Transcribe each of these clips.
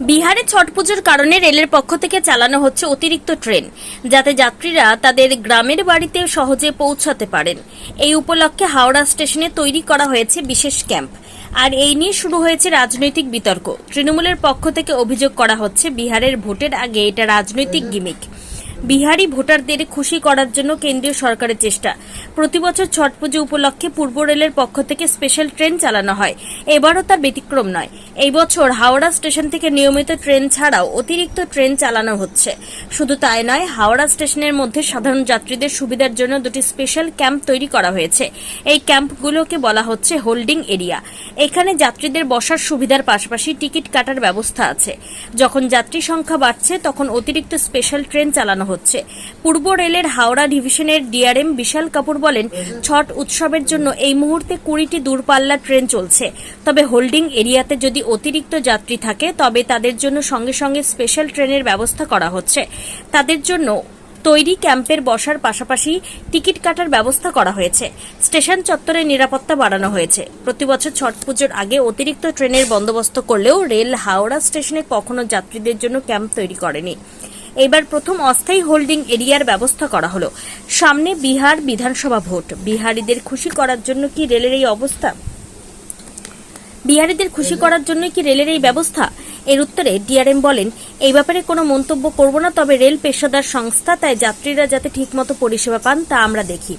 বিহারে ছট পুজোর কারণে রেলের পক্ষ থেকে চালানো হচ্ছে অতিরিক্ত ট্রেন, যাতে যাত্রীরা তাদের গ্রামের বাড়িতে সহজে পৌঁছাতে পারেন। এই উপলক্ষে হাওড়া স্টেশনে তৈরি করা হয়েছে বিশেষ ক্যাম্প। আর এই নিয়ে শুরু হয়েছে রাজনৈতিক বিতর্ক। তৃণমূলের পক্ষ থেকে অভিযোগ করা হচ্ছে, বিহারের ভোটের আগে এটা রাজনৈতিক গিমিক। বিহারি ভোটারদের খুশি করার জন্য কেন্দ্রীয় সরকারের চেষ্টা। প্রতিবছর ছট পুজো উপলক্ষে পূর্ব রেলের পক্ষ থেকে স্পেশাল ট্রেন চালানো হয়। এবারও তার ব্যতিক্রম নয়। এই বছর হাওড়া স্টেশন থেকে নিয়মিত ট্রেন ছাড়াও অতিরিক্ত ট্রেন চালানো হচ্ছে। শুধু তাই নয়, হাওড়া স্টেশনের মধ্যে সাধারণ যাত্রীদের সুবিধার জন্য দুটি স্পেশাল ক্যাম্প তৈরি করা হয়েছে। এই ক্যাম্পগুলোকে বলা হচ্ছে হোল্ডিং এরিয়া। এখানে যাত্রীদের বসার সুবিধার পাশাপাশি টিকিট কাটার ব্যবস্থা আছে। যখন যাত্রী সংখ্যা বাড়ছে, তখন অতিরিক্ত স্পেশাল ট্রেন চালানো হচ্ছে। পূর্ব রেলের হাওড়া ডিভিশনের ডিআরএম বিশাল কাপুর বলেন, ছট উৎসবের জন্য এই মুহূর্তে কুড়িটি দূরপাল্লা ট্রেন চলছে। তবে হোল্ডিং এরিয়াতে যদি অতিরিক্ত যাত্রী থাকে, তবে তাদের জন্য সঙ্গে সঙ্গে স্পেশাল ট্রেনের ব্যবস্থা করা হচ্ছে। তাদের জন্য তৈরি ক্যাম্পের বসার পাশাপাশি টিকিট কাটার ব্যবস্থা করা হয়েছে। স্টেশন চত্বরে নিরাপত্তা বাড়ানো হয়েছে। প্রতিবছর ছট পুজোর আগে অতিরিক্ত ট্রেনের বন্দোবস্ত করলেও রেল হাওড়া স্টেশনে কখনো যাত্রীদের জন্য ক্যাম্প তৈরি করেনি। এবার প্রথম অস্থায়ী হোল্ডিং এরিয়ার ব্যবস্থা করা হলো। সামনে বিহার বিধানসভা ভোট। বিহারীদের খুশি করার জন্য কি রেলের এই অবস্থা? বিহারীদের খুশি করার জন্য কি রেলের এই ব্যবস্থা? এর উত্তরে ডিআরএম বলেন, এই ব্যাপারে কোনো মন্তব্য করব না, তবে রেল পেশাদার সংস্থা, তাই যাত্রীরা যাতে ঠিকমতো পরিষেবা পান, তা আমরা দেখি।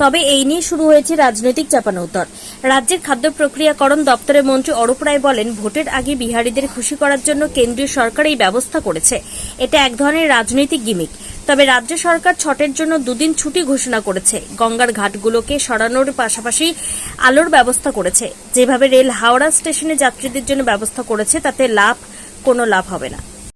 তবে এই নিয়ে শুরু হয়েছে রাজনৈতিক চাপানোউতর। রাজ্যের খাদ্য প্রক্রিয়াকরণ দপ্তরের মন্ত্রী অরূপ রায় বলেন, ভোটের আগে বিহারীদের খুশি করার জন্য কেন্দ্রীয় সরকার এই ব্যবস্থা করেছে। এটা এক ধরনের রাজনৈতিক গিমিক। তবে রাজ্য সরকার ছটের জন্য দুদিন ছুটি ঘোষণা করেছে। গঙ্গার ঘাটগুলোকে সরানোর পাশাপাশি আলোর ব্যবস্থা করেছে। যেভাবে রেল হাওড়া স্টেশনে যাত্রীদের জন্য ব্যবস্থা করেছে, তাতে লাভ, কোনো লাভ হবে না।